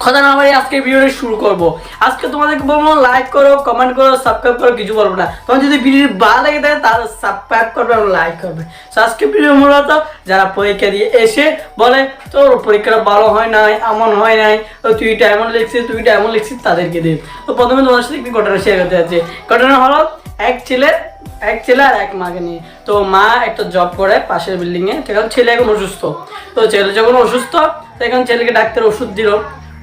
কথা না বাড়ি আজকে ভিডিওটা শুরু করব। আজকে তোমাদেরকে বলব লাইক করো কমেন্ট করো সাবস্ক্রাইব করো, কিছু বলব না। তোমার যদি ভিডিও ভালো লাগে থাকে তাহলে সাবস্ক্রাইব করবে এবং লাইক করবে। তো আজকে ভিডিও মূলত যারা পরীক্ষা দিয়ে এসে বলে তোর পরীক্ষাটা ভালো হয় নাই, এমন হয় নাই তুই এটা এমন লিখছিস, তুই এটা এমন লিখছিস, তাদেরকে দিন তো প্রথমে তোমার সাথে একটি ঘটনা শেয়ার করতে যাচ্ছি। ঘটনা হলো, এক ছেলে এক ছেলে আর এক মাকে নিয়ে। তো মা একটা জব করে পাশের বিল্ডিং এ তখন ছেলে এখন অসুস্থ। তো ছেলে যখন অসুস্থ তখন ছেলেকে ডাক্তার ওষুধ দিল।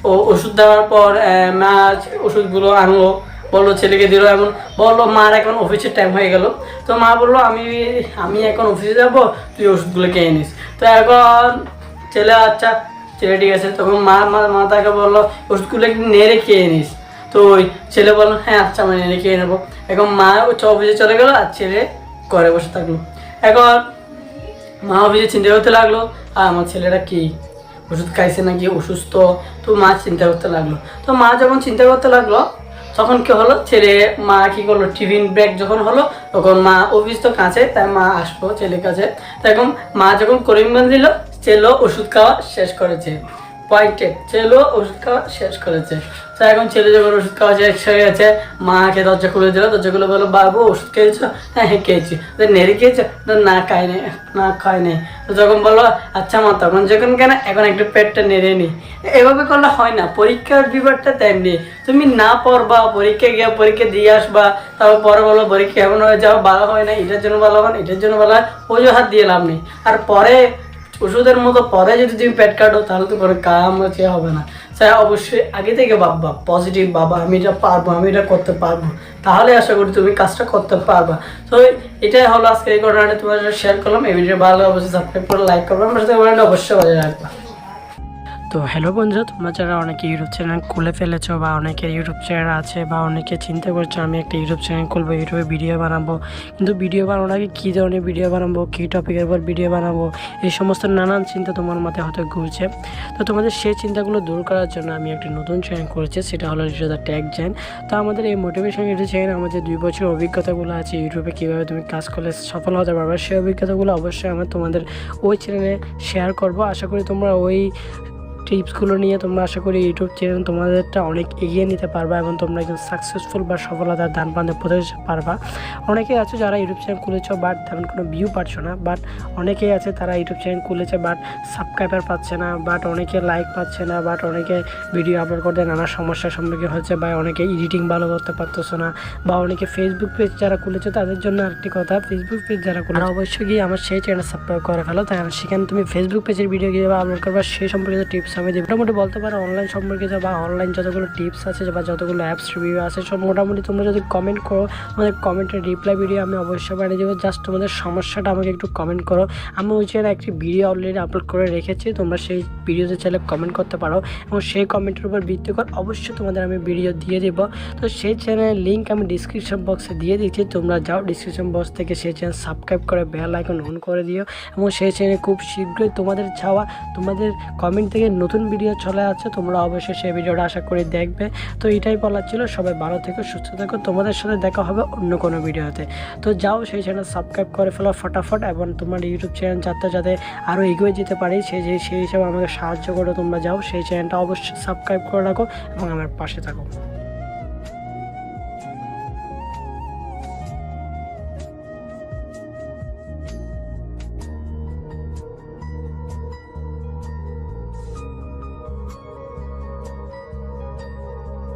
ও ওষুধ দেওয়ার পর মা ওষুধগুলো আনলো, বলল, ছেলেকে দিল এমন। বলল, মার এখন অফিসের টাইম হয়ে গেল। তো মা বলল, আমি আমি এখন অফিসে যাব, তুই ওষুধগুলো খেয়ে নিস। তো এখন ছেলে আচ্ছা ছেলে ঠিক আছে। তখন মা মা তাকে বলল, ওষুধগুলো নেড়ে খেয়ে নিস। তো ওই ছেলে বলল হ্যাঁ আচ্ছা আমি নেড়ে খেয়ে নেব। এখন মা অফিসে চলে গেলো আর ছেলে ঘরে বসে থাকল। এখন মা অফিসে চিন্তা করতে লাগল, আর আমার ছেলেটা কি? ওষুধ খাইছে নাকি, অসুস্থ। তো মা চিন্তা করতে লাগল। তো মা যখন চিন্তা করতে লাগল, তখন কি হলো? ছেলে মা কি করল? টিফিন ব্রেক যখন হলো, তখন মা অফিস তো কাছে, তাই মা আসলো ছেলের কাছে। তখন মা যখন করিমগঞ্জ দিল ছেলে ওষুধ খাওয়া শেষ করেছে। পয়েন্টে ছেলে ওষুধ খাওয়া শেষ করেছে। তো এখন ছেলে যখন ওষুধ খাওয়া শেষ হয়ে গেছে, মাকে দরজা খুলে দিল, দরজা খুলে বলল, বাবু, ওষুধ খেয়েছো? হ্যাঁ হ্যাঁ খেয়েছি। খেয়েছো? না খাই না খাই তো যখন বলল আচ্ছা মা, তখন যখন কেন, এখন একটু পেটটা নেড়ে নি। এভাবে করলে হয় না, পরীক্ষার বিভাগটা তেমনি। তুমি না পড়বা, পরীক্ষা গিয়ে পরীক্ষা দিয়ে আসবা, তারপর পরে বলো, পরীক্ষা এমন হয়ে যাও ভালো হয় না এটার জন্য ভালো হয় না এটার জন্য ভালো হয় অজুহাত দিয়ে লাভ নেই। আর পরে ওষুধের মতো পরে যদি তুমি পেট কাটো, তাহলে তো কোনো কাম হচ্ছে হবে না। স্যার, অবশ্যই আগে থেকে ভাববা পজিটিভ বাবা আমি এটা পারব, আমি এটা করতে পারব। তাহলে আশা করি তুমি কাজটা করতে পারবা। তো এটাই হলো আজকে এই ঘটনাটা। তোমার শেয়ার করলাম। এই ভিডিও ভালো অবশ্যই সাবস্ক্রাইব করে লাইক করবে, আমার সাথে অবশ্যই বজায় রাখবা। তো হ্যালো বন্ধু তোমরা যারা অনেকে ইউটিউব চ্যানেল খুলে ফেলেছো বা অনেকের ইউটিউব চ্যানেল আছে বা অনেকে চিন্তা করছ আমি একটা ইউটিউব চ্যানেল খুলবো, ইউটিউবে ভিডিও বানাবো, কিন্তু ভিডিও বানানোর আগে কী ধরনের ভিডিও বানাবো, কী টপিকের উপর ভিডিও বানাবো, এই সমস্ত নানান চিন্তা তোমার মাথায় হয়তো ঘুরছে। তো তোমাদের সেই চিন্তাগুলো দূর করার জন্য আমি একটি নতুন চ্যানেল করেছি সেটা হলো দ্য ট্যাগ চ্যানেল তো আমাদের এই মোটিভেশন ইউটিউব চ্যানেল আমাদের দুই বছর অভিজ্ঞতাগুলো আছে, ইউটিউবে কীভাবে তুমি কাজ করলে সফল হতে পারবে, সেই অভিজ্ঞতাগুলো অবশ্যই আমি তোমাদের ওই চ্যানেলে শেয়ার করব। আশা করি তোমরা ওই টিপসগুলো নিয়ে তোমরা আশা করি ইউটিউব চ্যানেল তোমাদেরটা অনেক এগিয়ে নিতে পারবা এবং তোমরা একজন সাকসেসফুল বা সফলতার দান পানে পৌঁছে পারবা। অনেকেই আছে যারা ইউটিউব চ্যানেল খুলেছ বাট তেমন কোনো ভিউ পাচ্ছ না বাট অনেকেই আছে তারা ইউটিউব চ্যানেল খুলেছে বাট সাবস্ক্রাইবার পাচ্ছে না বাট অনেকে লাইক পাচ্ছে না বাট অনেকে ভিডিও আপলোড করতে নানা সমস্যার সম্মুখীন হচ্ছে বা অনেকে এডিটিং ভালো করতে পারতেছো না বা অনেকে ফেসবুক পেজ যারা খুলেছে তাদের জন্য আরেকটি কথা ফেসবুক পেজ যারা খুলে অবশ্যই গিয়ে আমার সেই চ্যানেল সাবস্ক্রাইব করে ফেলো। তাই সেখানে তুমি ফেসবুক পেজের ভিডিও কীভাবে আপলোড করবা সেই সম্পর্কিত টিপস আমি মোটামুটি বলতে পারো অনলাইন সম্পর্কিত বা অনলাইন যতগুলো টিপস আছে বা যতগুলো অ্যাপস রিভিউ আছে, সব মোটামুটি তোমরা যদি কমেন্ট করো তোমাদের কমেন্টের রিপ্লাই ভিডিও আমি অবশ্যই বানিয়ে দেবো। জাস্ট তোমাদের সমস্যাটা আমাকে একটু কমেন্ট করো। আমি ওই চ্যানেলে একটি ভিডিও অলরেডি আপলোড করে রেখেছি, তোমরা সেই ভিডিওতে চাইলে কমেন্ট করতে পারো এবং সেই কমেন্টের উপর ভিত্তি করে অবশ্যই তোমাদের আমি ভিডিও দিয়ে দেবো। তো সেই চ্যানেলের লিঙ্ক আমি ডিসক্রিপশন বক্সে দিয়ে দিচ্ছি। তোমরা যাও ডিসক্রিপশন বক্স থেকে সেই চ্যানেল সাবস্ক্রাইব করে বেল আইকন অন করে দিও এবং সেই চ্যানেলে খুব শীঘ্রই তোমাদের চাওয়া তোমাদের কমেন্ট থেকে নতুন ভিডিও চলে আছে তোমরা অবশ্যই সেই ভিডিওটা আশা করি দেখবে। তো এটাই বলার ছিল, সবাই ভালো থেকো, সুস্থ থেকো, তোমাদের সাথে দেখা হবে অন্য কোনো ভিডিওতে তো যাও সেই চ্যানেল সাবস্ক্রাইব করে ফেলো ফটাফট, এবং তোমার ইউটিউব চ্যানেল যাতে যাতে আরও এগিয়ে যেতে পারি সেই যে সেই হিসাবে আমাকে সাহায্য করো তোমরা যাও, সেই চ্যানেলটা অবশ্যই সাবস্ক্রাইব করে রাখো, এবং আমার পাশে থাকো।